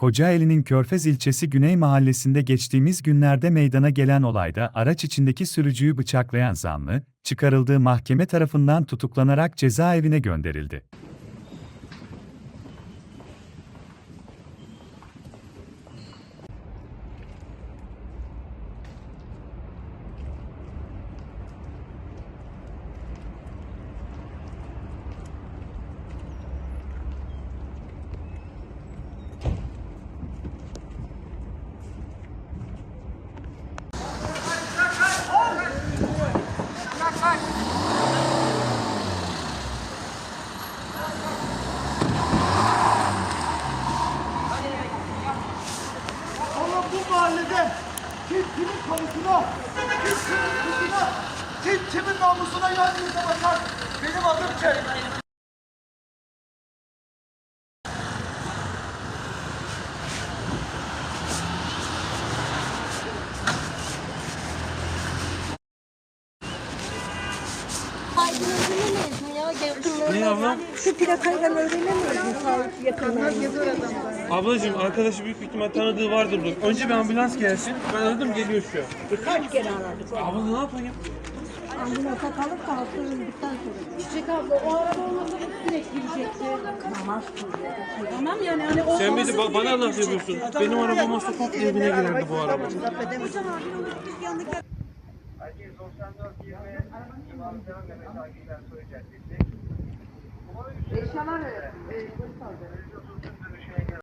Kocaeli'nin Körfez ilçesi Güney Mahallesi'nde geçtiğimiz günlerde meydana gelen olayda araç içindeki sürücüyü bıçaklayan zanlı, çıkarıldığı mahkeme tarafından tutuklanarak cezaevine gönderildi. Kim kimin konusuna, kim kimin kızına, kim kimin namusuna yardımcı bakar. Benim adım Kerim. Aydın Ne ablam? Şu plakayla öğrenemeyiz mi? Sağlık yakınlarına. Ablacığım arkadaşı büyük bir ihtimal tanıdığı vardır burada. Önce bir ambulans gelsin. Ben aradım geliyor şu an. Kaç kere aradık. Abla ne yapayım? Ambulansa kalıp da hasta öldükten sonra. Çiçek abla o araba olmasa direkt girecekti. Namaz kılıyor. Tamam yani hani o Sen olmasa ba- bana laf yapıyorsun. Benim arabam olsa top evine girerdi bu araba. Eşyalar e, aldı.